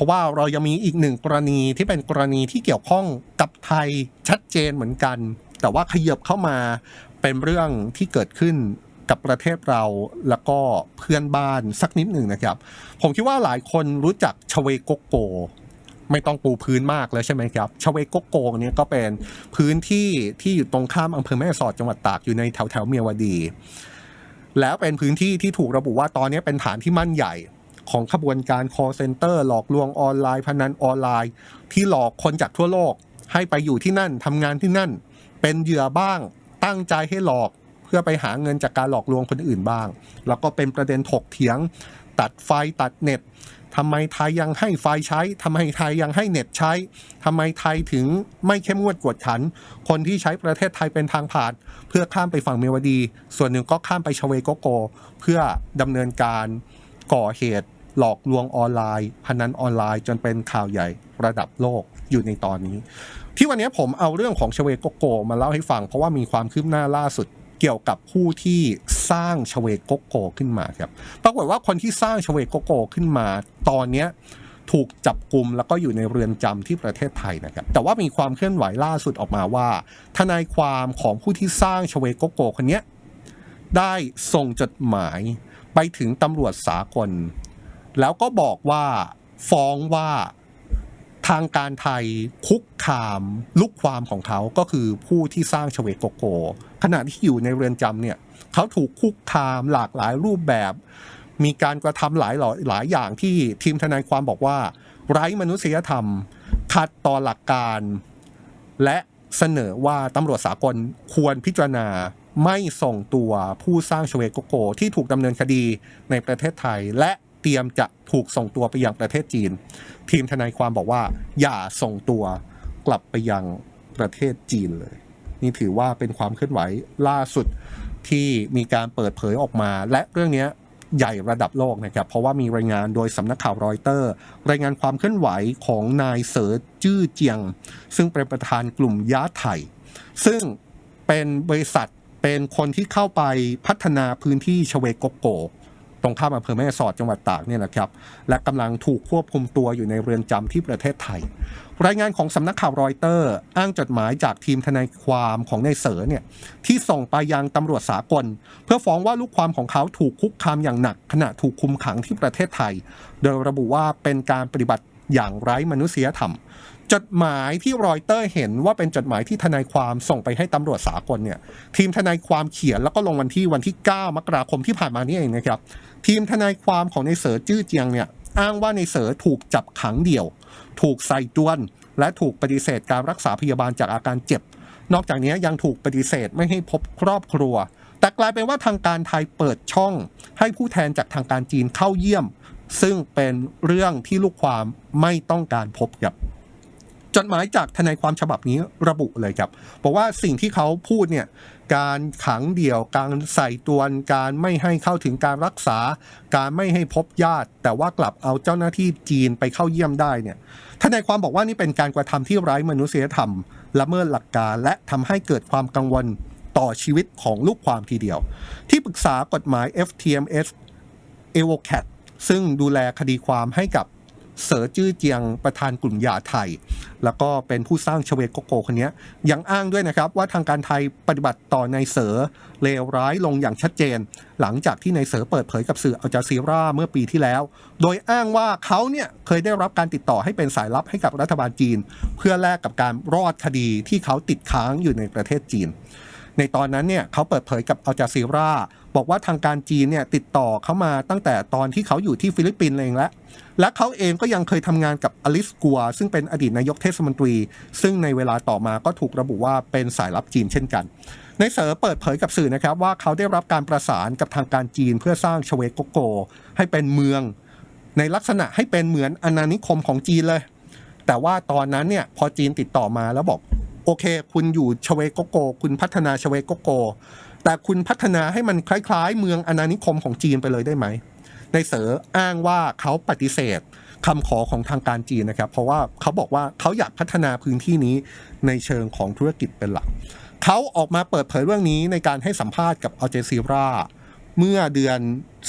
ราะว่าเรายังมีอีกหนึ่งกรณีที่เป็นกรณีที่เกี่ยวข้องกับไทยชัดเจนเหมือนกัน แต่ว่าขยับเข้ามาเป็นเรื่องที่เกิดขึ้นกับประเทศเราแล้วก็เพื่อนบ้านสักนิดหนึ่งนะครับ ผมคิดว่าหลายคนรู้จักชเวโกโก ไม่ต้องปูพื้นมากแล้วใช่ไหมครับชเวโกโกเนี่ยก็เป็นพื้นที่ที่อยู่ตรงข้ามอำเภอแม่สอดจังหวัดตากอยู่ในแถวแถวเมียวดี แล้วเป็นพื้นที่ที่ถูกระบุว่าตอนนี้เป็นฐานที่มั่นใหญ่ ของขบวนการ call center หลอกลวงออนไลน์พนันออนไลน์ ที่หลอกคนจากทั่วโลก ให้ไปอยู่ที่นั่นทำงานที่นั่น เป็นเหยื่อบ้างตั้งใจให้หลอกเพื่อไปหาเงินจากการหลอกลวงคนอื่นบ้าง แล้วก็เป็นประเด็นถกเถียง ตัดไฟตัดเน็ตทำไมไทยยังให้ไฟใช้ทำไมไทยยังให้เน็ตใช้ทำไมไทยถึงไม่เข้มงวดกวดขัน คนที่ใช้ประเทศไทยเป็นทางผ่าน เพื่อข้ามไปฝั่งเมียวดี ส่วนหนึ่งก็ข้ามไปชเวโกโก เพื่อดำเนินการก่อเหตุ หลอกลวงออนไลน์ พนันออนไลน์จนเป็นข่าวใหญ่ระดับโลกอยู่ในตอนนี้ ที่วันนี้ผมเอาเรื่องของชเวโกโกมาเล่าให้ฟัง เพราะว่ามีความคืบหน้าล่าสุดเกี่ยวกับผู้ที่สร้างชเวโกโกขึ้นมาครับปรากฏว่าคนที่สร้างชเวโกโกขึ้นมา ตอนนี้ถูกจับกลุ่มแล้วก็อยู่ในเรือนจำที่ประเทศไทยนะครับ แต่ว่ามีความเคลื่อนไหวล่าสุดออกมาว่า ทนายความของผู้ที่สร้างชเวโกโกคนนี้ได้ส่งจดหมายไปถึงตำรวจสากล แล้วก็บอกว่าฟ้องว่าทางการไทยคุกคามลูกความของเขาก็คือผู้ที่สร้างชเวโกโก ขณะที่อยู่ในเรือนจำเนี่ยเขาถูกคุกคามหลากหลายรูปแบบ มีการกระทำหลายหลายหลายอย่างที่ทีมทนายความบอกว่า ไร้มนุษยธรรม ขัดต่อหลักการ และเสนอว่าตำรวจสากลควรพิจารณาไม่ส่งตัวผู้สร้างชเวโกโก ที่ถูกดำเนินคดีในประเทศไทยและ เตรียมจะถูกส่งตัวไปยังประเทศจีน ทีมทนายความบอกว่า อย่าส่งตัวกลับไปยังประเทศจีนเลย นี่ถือว่าเป็นความเคลื่อนไหวล่าสุดที่มีการเปิดเผยออกมา และเรื่องนี้ใหญ่ระดับโลกนะครับ เพราะว่ามีรายงานโดยสำนักข่าวรอยเตอร์ รายงานความเคลื่อนไหวของนายเสอจื้อเจียง ซึ่งเป็นประธานกลุ่มย้าไทยซึ่งเป็นบริษัทเป็นคนที่เข้าไปพัฒนาพื้นที่ชเวโกโก ตรงข้ามอำเภอแม่สอดจังหวัดตากเนี่ยนะครับและกำลังถูกควบคุมตัวอยู่ในเรือนจำที่ประเทศไทย รายงานของสำนักข่าวรอยเตอร์ อ้างจดหมายจากทีมทนายความของนายเสือเนี่ยที่ส่งไปยังตำรวจสากล เพื่อฟ้องว่าลูกความของเขาถูกคุกคามอย่างหนัก ขณะถูกคุมขังที่ประเทศไทย โดยระบุว่าเป็นการปฏิบัติอย่างไร้มนุษยธรรมจดหมายที่รอยเตอร์เห็นว่าเป็นจดหมายที่ทนายความส่งไปให้ตำรวจสากลเนี่ยทีมทนายความเขียนแล้วก็ลงวันที่วันที่ 9 มกราคมที่ผ่านมานี่เองนะครับ ทีมทนายความของในเสือจื้อเจียงเนี่ยอ้างว่าในเสือถูกจับขังเดี่ยว ถูกใส่จวน และถูกปฏิเสธการรักษาพยาบาลจากอาการเจ็บ นอกจากนี้ยังถูกปฏิเสธไม่ให้พบครอบครัว แต่กลายเป็นว่าทางการไทยเปิดช่อง ให้ผู้แทนจากทางการจีนเข้าเยี่ยม ซึ่งเป็นเรื่องที่ลูกความไม่ต้องการพบครับ จดหมายจากทนายความฉบับนี้ระบุเลยครับบอกว่าสิ่งที่เขาพูดเนี่ยการขังเดี่ยว การใส่ตวนการไม่ให้เข้าถึงการรักษา การไม่ให้พบญาติ แต่ว่ากลับเอาเจ้าหน้าที่จีนไปเข้าเยี่ยมได้เนี่ยทนายความบอกว่านี่เป็นการกระทำที่ไร้มนุษยธรรมละเมิดหลักการและทำให้เกิดความกังวลต่อชีวิตของลูกความทีเดียว ที่ปรึกษากฎหมาย FTMS e v o c a t ซึ่งดูแลคดีความให้กับ เสือจื้อเจียงประธานกลุ่มยาไทย แล้วก็เป็นผู้สร้างชเวโกโกคนนี้ยังอ้างด้วยนะครับว่าทางการไทยปฏิบัติต่อนายเสือเลวร้ายลงอย่างชัดเจน หลังจากที่นายเสือเปิดเผยกับสื่ออัลจาซีราเมื่อปีที่แล้ว โดยอ้างว่าเขาเนี่ยเคยได้รับการติดต่อให้เป็นสายลับให้กับรัฐบาลจีน เพื่อแลกกับการรอดคดีที่เขาติดค้างอยู่ในประเทศจีน ในตอนนั้นเนี่ยเขาเปิดเผยกับอัลจาซีราบอกว่าทางการจีนเนี่ยติดต่อเขามาตั้งแต่ตอนที่เขาอยู่ที่ฟิลิปปินส์เองแล้ว และเขาเองก็ยังเคยทำงานกับอลิสกัว ซึ่งเป็นอดีตนายกเทศมนตรี ซึ่งในเวลาต่อมาก็ถูกระบุว่าเป็นสายลับจีนเช่นกันในเสอเปิดเผยกับสื่อนะครับว่าเขาได้รับการประสานกับทางการจีนเพื่อสร้างชเวโกโก ให้เป็นเมือง ในลักษณะให้เป็นเหมือนอาณานิคมของจีนเลย แต่ว่าตอนนั้นเนี่ยพอจีนติดต่อมาแล้วบอก อเค คุณอยู่ชเวโกโก คุณพัฒนาชเวโกโก แต่คุณพัฒนาให้มันคล้ายๆ เมืองอาณานิคมของจีนไปเลยได้ไหมในเสออ้างว่าเขาปฏิเสธคำขอของทางการจีนนะครับ เพราะว่าเขาบอกว่าเขาอยากพัฒนาพื้นที่นี้ในเชิงของธุรกิจเป็นหลัก เขาออกมาเปิดเผยเรื่องนี้ในการให้สัมภาษณ์กับอัลเจซีราเมื่อเดือน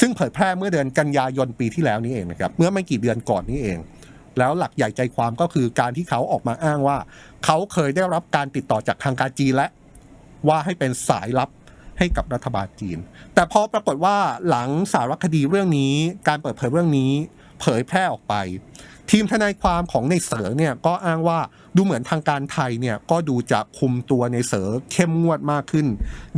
ซึ่งเผยแพร่เมื่อเดือนกันยายนปีที่แล้วนี้เองนะครับ เมื่อไม่กี่เดือนก่อนนี้เอง แล้วหลักใหญ่ใจความก็คือการที่เขาออกมาอ้างว่า เขาเคยได้รับการติดต่อจากทางการจีนและ ว่าให้เป็นสายลับให้กับรัฐบาลจีน แต่พอปรากฏว่าหลังสารคดีเรื่องนี้ การเปิดเผยเรื่องนี้ เผยแพร่ออกไป ทีมทนายความของในเสือเนี่ยก็อ้างว่า ดูเหมือนทางการไทยเนี่ยก็ดูจะคุมตัวในเสือเข้มงวดมากขึ้น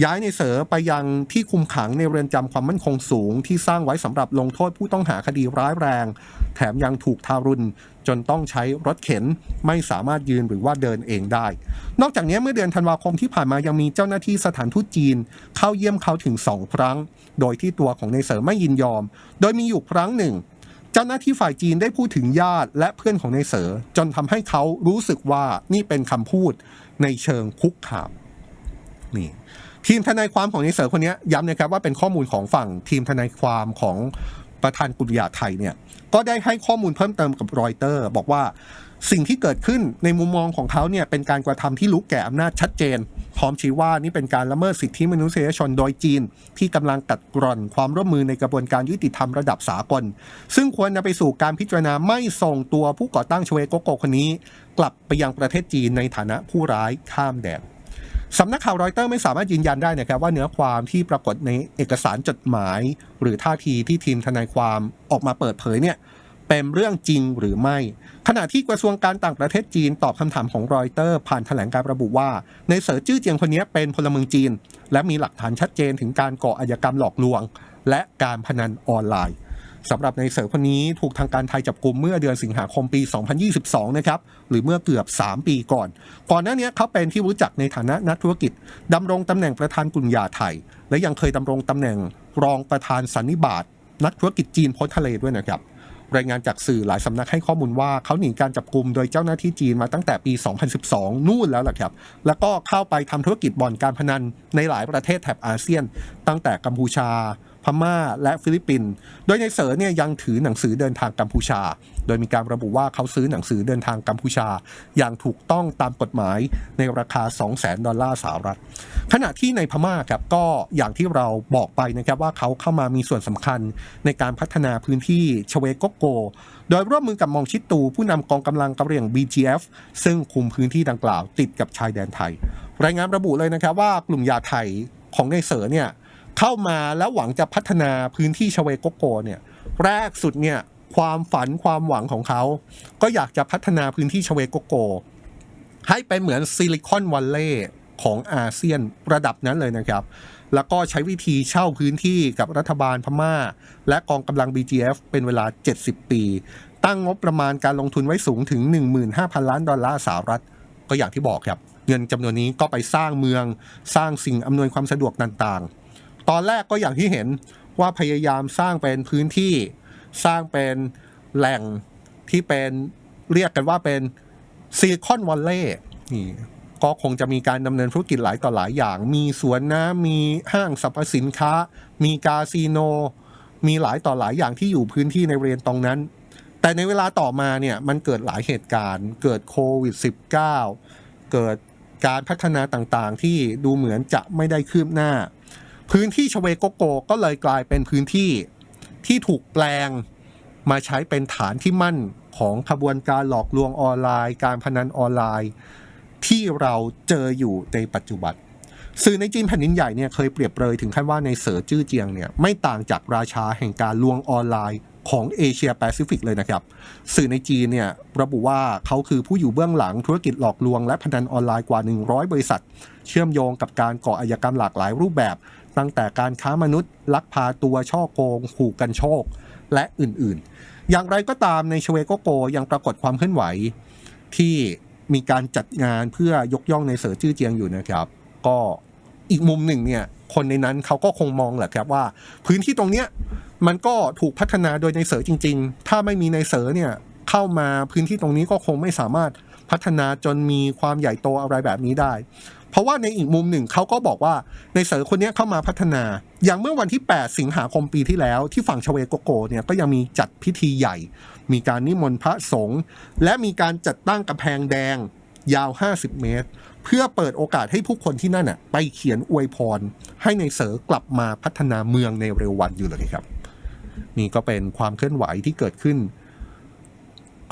ย้ายในเสอไปยังที่คุมขังในเรือนจำความมั่นคงสูง ที่สร้างไว้สำหรับลงโทษผู้ต้องหาคดีร้ายแรง แถมยังถูกทารุณจนต้องใช้รถเข็นไม่สามารถยืนหรือว่าเดินเองได้ นอกจากนี้เมื่อเดือนธันวาคมที่ผ่านมายังมีเจ้าหน้าที่สถานทูตจีน เข้าเยี่ยมเขาถึงสองครั้ง โดยที่ตัวของในเสริมไม่ยินยอม โดยมีอยู่ครั้งหนึ่ง เจ้าหน้าที่ฝ่ายจีนได้พูดถึงญาติและเพื่อนของในเสอจนทำให้เขารู้สึกว่านี่เป็นคำพูดในเชิงคุกคามนี่ทีมทนายความของในเสอคนนี้ย้ำนะครับว่าเป็นข้อมูลของฝั่งทีมทนายความของประธานกุลยาไทยเนี่ยก็ได้ให้ข้อมูลเพิ่มเติมกับรอยเตอร์ บอกว่าสิ่งที่เกิดขึ้นในมุมมองของเขาเนี่ยเป็นการกระทำที่รู้แก่อำนาจชัดเจน ร้อมชี้ว่านี่เป็นการละเมิดสิทธิมนุษยชนโดยจีน ที่กำลังกัดกร่อนความร่วมมือในกระบวนการยุติธรรมระดับสากล ซึ่งควรนำไปสู่การพิจารณาไม่ส่งตัวผู้ก่อตั้งชเวโกโกคนนี้ กลับไปยังประเทศจีนในฐานะผู้ร้ายข้ามแดนสำนักข่าวรอยเตอร์ไม่สามารถยืนยันได้นะครับว่าเนื้อความที่ปรากฏในเอกสารจดหมาย หรือท่าทีที่ทีมทนายความออกมาเปิดเผยเนี่ย เป็นเรื่องจริงหรือไม่ ขณะที่กระทรวงการต่างประเทศจีนตอบคำถามของรอยเตอร์ ผ่านแถลงการระบุว่า ในเสือจื้อเจียงคนนี้เป็นพลเมืองจีน และมีหลักฐานชัดเจนถึงการก่ออาชญากรรมหลอกลวง และการพนันออนไลน์สำหรับในเสือคนนี้ถูกทางการไทยจับกลุ่มเมื่อเดือนสิงหาคมปี 2022 นะครับ หรือเมื่อเกือบ 3 ปีก่อน ก่อนหน้านี้เขาเป็นที่รู้จักในฐานะนักธุรกิจดำรงตำแหน่งประธานกลุ่มยาไทย และยังเคยดำรงตำแหน่งรองประธานสันนิบาตนักธุรกิจจีนพ้นทะเลด้วยนะครับ รายงานจากสื่อหลายสำนักให้ข้อมูลว่าเขาหนีการจับกลุ่มโดยเจ้าหน้าที่จีนมาตั้งแต่ปี 2012 นู่นแล้วล่ะครับ แล้วก็เข้าไปทำธุรกิจบ่อนการพนันในหลายประเทศแถบอาเซียน ตั้งแต่กัมพูชา พม่าและฟิลิปปินส์โดยในเสอเนี่ยยังถือหนังสือเดินทางกัมพูชา โดยมีการระบุว่าเขาซื้อหนังสือเดินทางกัมพูชา อย่างถูกต้องตามกฎหมายในราคา 200,000 ดอลลาร์สหรัฐ ขณะที่ในพม่าครับก็อย่างที่เราบอกไปนะครับว่าเขาเข้ามามีส่วนสำคัญในการพัฒนาพื้นที่ชเวโกโก โดยร่วมมือกับมองชิตูผู้นำกองกำลังกะเรียง BGF ซึ่งคุมพื้นที่ดังกล่าวติดกับชายแดนไทย รายงานระบุเลยนะครับว่ากลุ่มยาไทยของในเสอเนี่ย เข้ามาแล้วหวังจะพัฒนาพื้นที่ชเวโกโกเนี่ยแรกสุดเนี่ยความฝันความหวังของเขา ก็อยากจะพัฒนาพื้นที่ชเวโกโก ให้เป็นเหมือนซิลิคอนวัลเลย์ของอาเซียนระดับนั้นเลยนะครับ แล้วก็ใช้วิธีเช่าพื้นที่กับรัฐบาลพม่า และกองกำลัง BGF เป็นเวลา 70 ปี ตั้งงบประมาณการลงทุนไว้สูงถึง 15,000 ล้านดอลลาร์สหรัฐ ก็อย่างที่บอกครับ เงินจำนวนนี้ก็ไปสร้างเมือง สร้างสิ่งอำนวยความสะดวกต่างๆ ตอนแรกก็อย่างที่เห็นว่าพยายามสร้างเป็นพื้นที่สร้างเป็นแหล่งที่เป็นเรียกกันว่าเป็นซิลิคอนวัลเลย์นี่ก็คงจะมีการดำเนินธุรกิจหลายต่อหลายอย่าง มีสวนน้ำมีห้างสรรพสินค้า มีคาสิโน มีหลายต่อหลายอย่างที่อยู่พื้นที่ในบริเวณตรงนั้น แต่ในเวลาต่อมาเนี่ยมันเกิดหลายเหตุการณ์ เกิดโควิด -19 เกิดการพัฒนาต่างๆ ที่ดูเหมือนจะไม่ได้คืบหน้า พื้นที่ชเวโกโกก็เลยกลายเป็นพื้นที่ที่ถูกแปลงมาใช้เป็นฐานที่มั่นของขบวนการหลอกลวงออนไลน์ การพนันออนไลน์ ที่เราเจออยู่ในปัจจุบันสื่อในจีนแผ่นดินใหญ่เนี่ยเคยเปรียบเปรยถึงขั้นว่าในเสือจื้อเจียงเนี่ยไม่ต่างจากราชาแห่งการลวงออนไลน์ของเอเชียแปซิฟิกเลยนะครับ สื่อในจีนเนี่ยระบุว่าเขาคือผู้อยู่เบื้องหลังธุรกิจหลอกลวงและพนันออนไลน์กว่า 100 บริษัท เชื่อมโยงกับการก่ออาชญากรรมหลากหลายรูปแบบ ตั้งแต่การค้ามนุษย์ ลักพาตัวช่อโกงขู่กันโชค และอื่นๆ อย่างไรก็ตามในชเวโกโกยังปรากฏความเคลื่อนไหว ที่มีการจัดงานเพื่อยกย่องในเสือจื้อเจียงอยู่นะครับ ก็อีกมุมหนึ่งเนี่ยคนในนั้นเขาก็คงมองแหละครับว่า พื้นที่ตรงเนี้ยมันก็ถูกพัฒนาโดยในเสือจริง ๆ ถ้าไม่มีในเสือเนี่ยเข้ามาพื้นที่ตรงนี้ก็คงไม่สามารถพัฒนาจนมีความใหญ่โตอะไรแบบนี้ได้ เพราะว่าในอีกมุมหนึ่งเขาก็บอกว่าในเสือคนนี้เข้ามาพัฒนา อย่างเมื่อวันที่ 8 สิงหาคมปีที่แล้ว ที่ฝั่งชเวโกโกเนี่ยก็ยังมีจัดพิธีใหญ่ มีการนิมนต์พระสงฆ์และมีการจัดตั้งกำแพงแดงยาว 50 เมตร เพื่อเปิดโอกาสให้ผู้คนที่นั่นน่ะไปเขียนอวยพร ให้ในเสือกลับมาพัฒนาเมืองในเร็ววันอยู่เลยครับ นี่ก็เป็นความเคลื่อนไหวที่เกิดขึ้น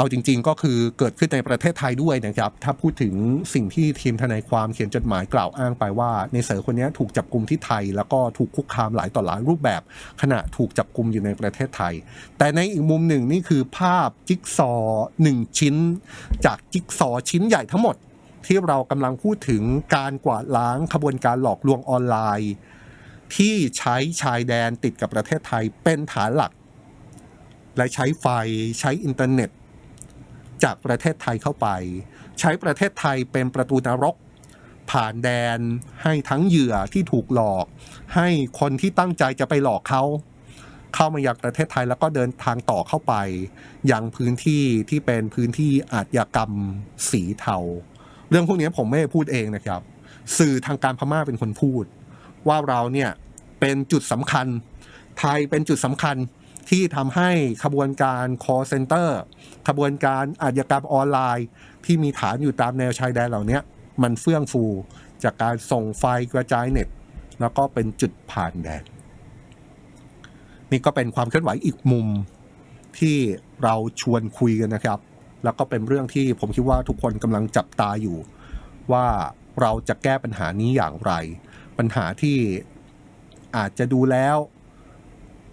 เอาจริง ๆ ก็คือเกิดขึ้นในประเทศไทยด้วยนะครับ ถ้าพูดถึงสิ่งที่ทีมทนายความเขียนจดหมายกล่าวอ้างไปว่าในเสือคนนี้ถูกจับกลุ่มที่ไทย แล้วก็ถูกคุกคามหลายต่อหลายรูปแบบ ขณะถูกจับกลุ่มอยู่ในประเทศไทย แต่ในอีกมุมหนึ่งนี่คือภาพจิ๊กซอว์หนึ่งชิ้น จากจิ๊กซอว์ชิ้นใหญ่ทั้งหมด ที่เรากำลังพูดถึงการกวาดล้างขบวนการหลอกลวงออนไลน์ ที่ใช้ชายแดนติดกับประเทศไทยเป็นฐานหลัก และใช้ไฟใช้อินเทอร์เน็ต จากประเทศไทยเข้าไป ใช้ประเทศไทยเป็นประตูนรก ผ่านแดนให้ทั้งเหยื่อที่ถูกหลอก ให้คนที่ตั้งใจจะไปหลอกเขาเข้ามายังประเทศไทยแล้วก็เดินทางต่อเข้าไป ยังพื้นที่ที่เป็นพื้นที่อาชญากรรมสีเทา เรื่องพวกนี้ผมไม่ได้พูดเองนะครับ สื่อทางการพม่าเป็นคนพูด ว่าเราเนี่ยเป็นจุดสำคัญ ไทยเป็นจุดสำคัญ ที่ทำให้ขบวนการ call center ขบวนการอาชญากรรมออนไลน์ ที่มีฐานอยู่ตามแนวชายแดนเหล่านี้มันเฟื่องฟู จากการส่งไฟกระจายเน็ต แล้วก็เป็นจุดผ่านแดน นี่ก็เป็นความเคลื่อนไหวอีกมุมที่เราชวนคุยกันนะครับ แล้วก็เป็นเรื่องที่ผมคิดว่าทุกคนกำลังจับตาอยู่ ว่าเราจะแก้ปัญหานี้อย่างไร ปัญหาที่อาจจะดูแล้ว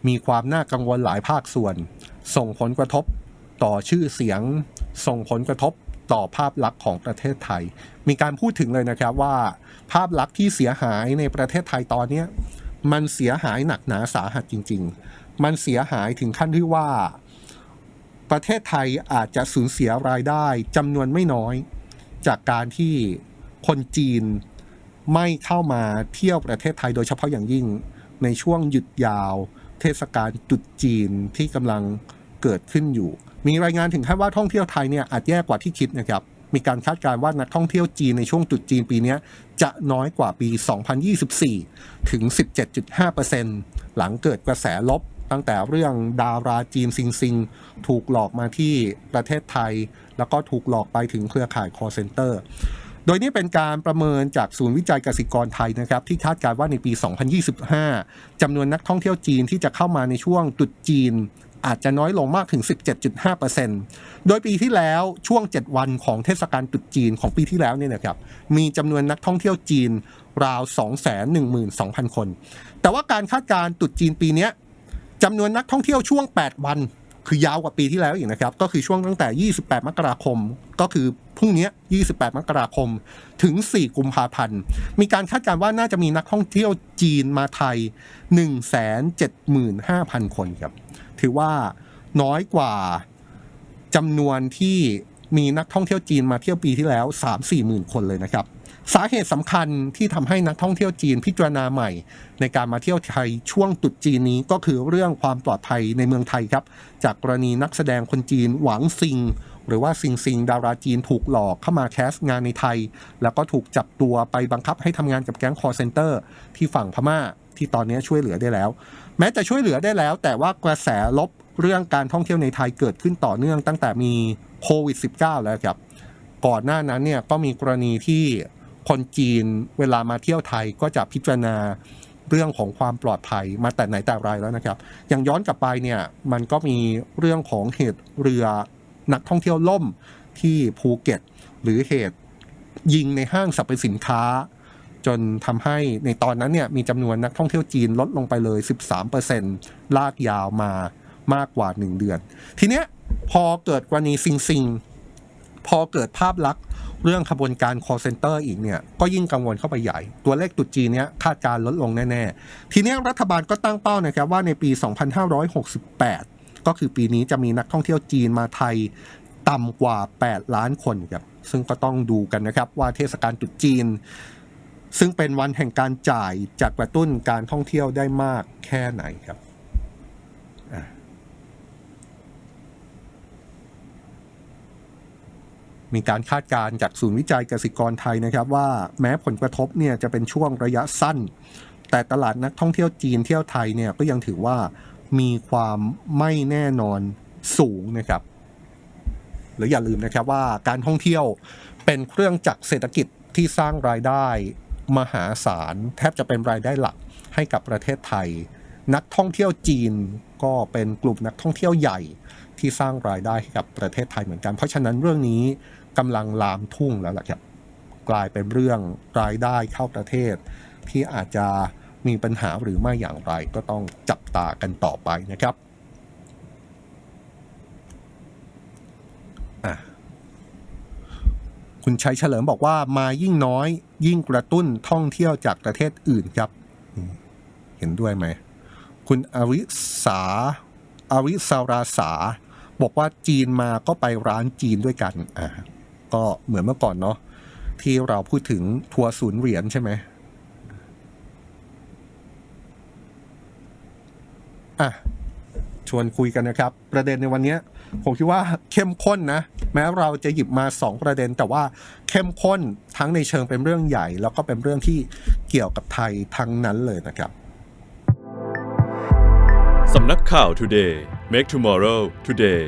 มีความน่ากังวลหลายภาคส่วน ส่งผลกระทบต่อชื่อเสียง ส่งผลกระทบต่อภาพลักษณ์ของประเทศไทย มีการพูดถึงเลยนะครับว่า ภาพลักษณ์ที่เสียหายในประเทศไทยตอนนี้มันเสียหายหนักหนาสาหัสจริง ๆ มันเสียหายถึงขั้นที่ว่า ประเทศไทยอาจจะสูญเสียรายได้จำนวนไม่น้อย จากการที่คนจีนไม่เข้ามาเที่ยวประเทศไทยโดยเฉพาะอย่างยิ่งในช่วงหยุดยาว เทศกาลตรุษจีนที่กำลังเกิดขึ้นอยู่ มีรายงานถึงขั้นว่าท่องเที่ยวไทยเนี่ยอาจแย่กว่าที่คิดนะครับมีการคาดการณ์ว่านักท่องเที่ยวจีนในช่วงตรุษจีนปีนี้จะน้อยกว่าปี 2024 ถึง 17.5%หลังเกิดกระแสลบตั้งแต่เรื่องดาราจีนซิงซิงถูกหลอกมาที่ประเทศไทย แล้วก็ถูกหลอกไปถึงเครือข่าย call center โดยนี่เป็นการประเมินจากศูนย์วิจัยกสิกรไทยนะครับที่คาดการณ์ว่าในปี 2025จำนวนนักท่องเที่ยวจีนที่จะเข้ามาในช่วงตรุษจีนอาจจะน้อยลงมากถึง 17.5%โดยปีที่แล้วช่วง 7 วันของเทศกาลตรุษจีนของปีที่แล้วเนี่ยนะครับ มีจำนวนนักท่องเที่ยวจีนราว 212,000 คน แต่ว่าการคาดการณ์ตรุษจีนปีนี้จำนวนนักท่องเที่ยวช่วง 8 วัน คือยาวกว่าปีที่แล้วอีกนะครับ ก็คือช่วงตั้งแต่ 28 มกราคม ก็คือพรุ่งนี้ 28 มกราคม ถึง 4 กุมภาพันธ์ มีการคาดการณ์ว่าน่าจะมีนักท่องเที่ยวจีนมาไทย 175,000 คนครับ ถือว่าน้อยกว่าจำนวนที่มีนักท่องเที่ยวจีนมาเที่ยวปีที่แล้ว 3-4หมื่นคนเลยนะครับ สาเหตุสำคัญที่ทำให้นักท่องเที่ยวจีนพิจารณาใหม่ ในการมาเที่ยวไทยช่วงตรุษจีนนี้ก็คือเรื่องความปลอดภัยในเมืองไทยครับ จากกรณีนักแสดงคนจีนหวังซิง หรือว่าซิงซิงดาราจีนถูกหลอกเข้ามาแคสต์งานในไทย แล้วก็ถูกจับตัวไปบังคับให้ทำงานกับแก๊งคอร์เซนเตอร์ที่ฝั่งพม่าที่ตอนนี้ช่วยเหลือได้แล้ว แม้จะช่วยเหลือได้แล้ว แต่ว่ากระแสลบเรื่องการท่องเที่ยวในไทยเกิดขึ้นต่อเนื่องตั้งแต่มีโควิด -19 แล้วครับก่อนหน้านั้นเนี่ยก็มีกรณีที่ คนจีนเวลามาเที่ยวไทยก็จะพิจารณาเรื่องของความปลอดภัยมาแต่ไหนแต่ไรแล้วนะครับ อย่างย้อนกลับไปเนี่ยมันก็มีเรื่องของเหตุเรือนักท่องเที่ยวล่มที่ภูเก็ต หรือเหตุยิงในห้างสรรพสินค้า จนทำให้ในตอนนั้นเนี่ยมีจำนวนนักท่องเที่ยวจีนลดลงไปเลย 13%ลากยาวมามากกว่า 1 เดือน ทีเนี้ยพอเกิดกรณีซิงซิงพอเกิดภาพลักษณ์ เรื่องขบวนการ call center อีกเนี่ยก็ยิ่งกังวลเข้าไปใหญ่ ตัวเลขตรุษจีนเนี้ยคาดการลดลงแน่ ๆ ทีนี้รัฐบาลก็ตั้งเป้านะครับว่าในปี 2568 ก็คือปีนี้จะมีนักท่องเที่ยวจีนมาไทยต่ำกว่า 8 ล้านคนครับซึ่งก็ต้องดูกันนะครับว่าเทศกาลตรุษจีน ซึ่งเป็นวันแห่งการจ่ายจะกระตุ้นการท่องเที่ยวได้มากแค่ไหนครับอะ มีการคาดการณ์จากศูนย์วิจัยเกสิกรไทยนะครับ ว่าแม้ผลกระทบเนี่ยจะเป็นช่วงระยะสั้น แต่ตลาดนักท่องเที่ยวจีนเที่ยวไทยเนี่ยก็ยังถือว่ามีความไม่แน่นอนสูงนะครับหรืออย่าลืมนะครับว่าการท่องเที่ยวเป็นเครื่องจักรเศรษฐกิจที่สร้างรายได้มหาศาล แทบจะเป็นรายได้หลักให้กับประเทศไทย นักท่องเที่ยวจีนก็เป็นกลุ่มนักท่องเที่ยวใหญ่ที่สร้างรายได้ให้กับประเทศไทยเหมือนกัน เพราะฉะนั้นเรื่องนี้ กำลังลามทุ่งแล้วล่ะครับกลายเป็นเรื่องรายได้เข้าประเทศ ที่อาจจะมีปัญหาหรือไม่อย่างไรก็ต้องจับตากันต่อไปนะครับคุณชัยเฉลิมบอกว่ามายิ่งน้อยยิ่งกระตุ้นท่องเที่ยวจากประเทศอื่นครับ เห็นด้วยไหม คุณอริสาอริสาราสา บอกว่าจีนมาก็ไปร้านจีนด้วยกันอ่า ก็เหมือนเมื่อก่อนเนาะที่เราพูดถึงทัวร์ศูนย์เหรียญใช่ไหมอะชวนคุยกันนะครับ ประเด็นในวันนี้ผมคิดว่าเข้มข้นนะ แม้เราจะหยิบมา 2 ประเด็น แต่ว่าเข้มข้นทั้งในเชิงเป็นเรื่องใหญ่ แล้วก็เป็นเรื่องที่เกี่ยวกับไทยทั้งนั้นเลยนะครับสำนักข่าว Today Make Tomorrow Today